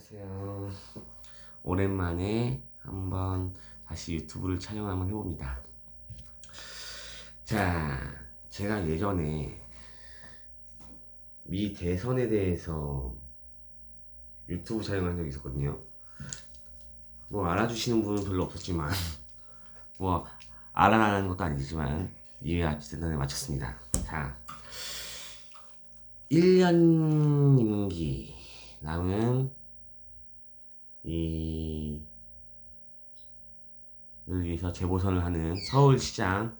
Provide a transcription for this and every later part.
안녕하세요. 오랜만에 한번 다시 유튜브를 촬영 한번 해봅니다. 자, 제가 예전에 미 대선에 대해서 유튜브 촬영한 적이 있었거든요. 뭐 알아주시는 분은 별로 없었지만, 뭐 알아나는 것도 아니지만 이해 어쨌든 마쳤습니다. 자, 1년 임기 남은 이, 을 위해서 재보선을 하는 서울시장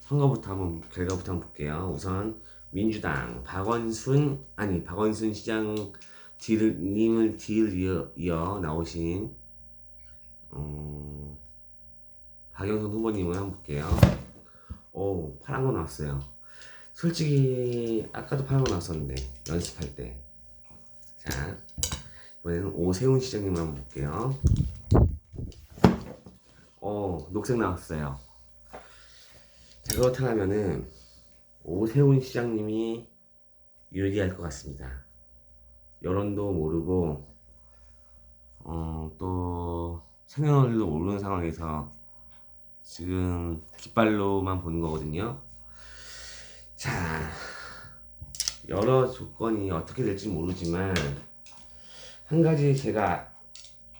선거부터 한번 결과부터 한번 볼게요. 우선 민주당 박원순 아니 박원순 시장 뒤를 님을 뒤를 이어, 이어 나오신 어, 박영선 후보님을 한번 볼게요. 오 파란 거 나왔어요. 솔직히 아까도 파란 거 나왔었는데 연습할 때. 자 이번에는 오세훈 시장님 한번 볼게요. 어, 녹색 나왔어요. 자, 그렇다면은 오세훈 시장님이 유리할 것 같습니다. 여론도 모르고 어, 또 생년월일도 모르는 상황에서 지금 깃발로만 보는 거거든요. 자, 여러 조건이 어떻게 될지 모르지만 한 가지 제가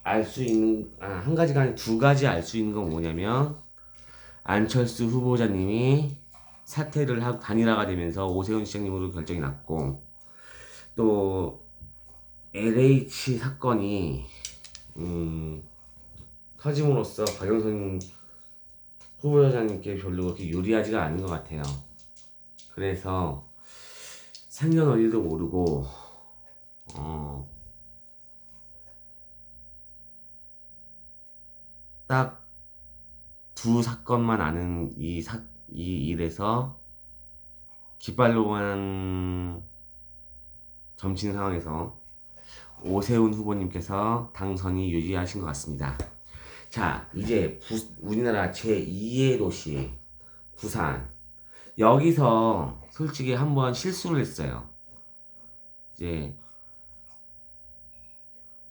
알 수 있는 아, 한 가지가 아니라 두 가지 알 수 있는 건 뭐냐면 안철수 후보자님이 사퇴를 하고 단일화가 되면서 오세훈 시장님으로 결정이 났고 또 LH 사건이 음, 터짐으로써 박영선 후보자님께 별로 그렇게 유리하지가 않은 것 같아요. 그래서 생년월일도 모르고 어, 딱 두 사건만 아는 이 사, 이 일에서 깃발로만 점치는 상황에서 오세훈 후보님께서 당선이 유리하신 것 같습니다. 자, 이제 부, 우리나라 제2의 도시 부산 여기서 솔직히 한번 실수를 했어요. 이제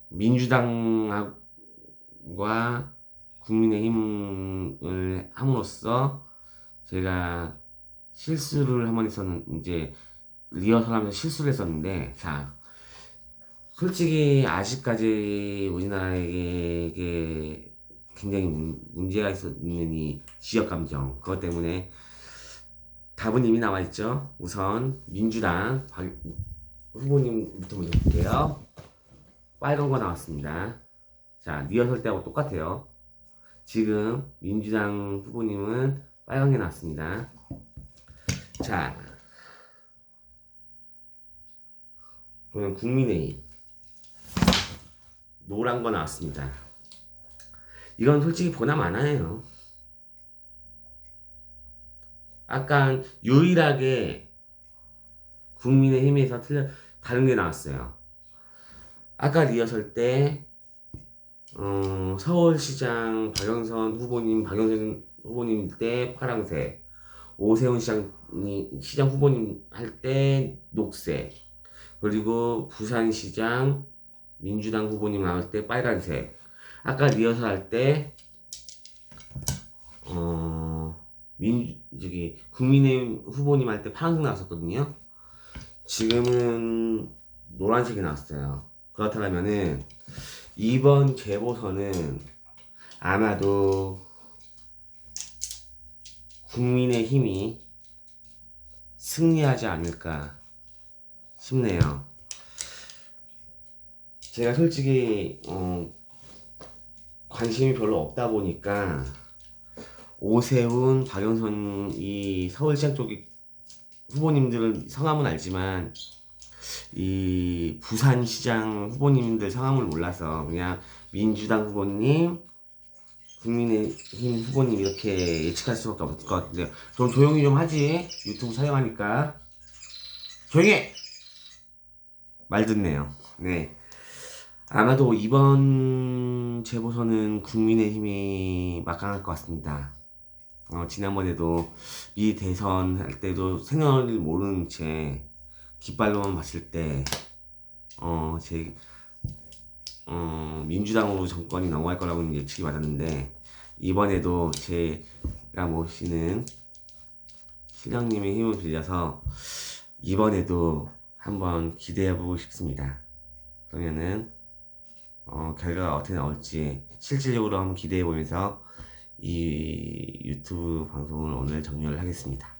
민주당과 국민의힘을 함으로써 제가 실수를 한 번 했었는 이제 리허설하면서 실수를 했었는데 자 솔직히 아직까지 우리나라에게 굉장히 문, 문제가 있는 이 지역 감정 그것 때문에 답은 이미 나와 있죠. 우선 민주당 박, 후보님부터 먼저 볼게요. 빨간 거 나왔습니다. 자 리허설 때하고 똑같아요. 지금 민주당 후보님은 게 나왔습니다. 자, 그러면 국민의힘 노란 거 나왔습니다. 이건 솔직히 보나 마나예요. 아까 유일하게 국민의힘에서 틀려 다른 게 나왔어요. 아까 리허설 때 어, 서울시장 박영선 후보님, 박영선 후보님 때 파랑색, 오세훈 시장, 시장 후보님 할 때 녹색, 그리고 부산시장 민주당 후보님 나올 때 빨간색, 아까 리허설 할 때, 어, 민, 저기, 국민의힘 후보님 할 때 파란색 나왔었거든요. 지금은 노란색이 나왔어요. 그렇다면은, 이번 재보선은 아마도 국민의 힘이 승리하지 않을까 싶네요. 제가 솔직히 어, 관심이 별로 없다 보니까 오세훈, 박영선 이 서울시장 쪽의 후보님들은 성함은 알지만 이 부산시장 후보님들 성함을 몰라서 그냥 민주당 후보님, 국민의힘 후보님 이렇게 예측할 수밖에 없을 것 같은데요. 좀 조용히 좀 하지. 유튜브 촬영하니까. 조용히 해! 말 듣네요. 네. 아마도 이번 재보선은 국민의힘이 막강할 것 같습니다. 어, 지난번에도 미 대선 할 때도 생년을 모르는 채 깃발로만 봤을 때, 어, 제, 어, 민주당으로 정권이 넘어갈 거라고 예측이 받았는데 이번에도 제가 모시는 신령님의 힘을 빌려서 이번에도 한번 기대해보고 싶습니다. 그러면은 어, 결과가 어떻게 나올지 실질적으로 한번 기대해보면서 이 유튜브 방송을 오늘 종료를 하겠습니다.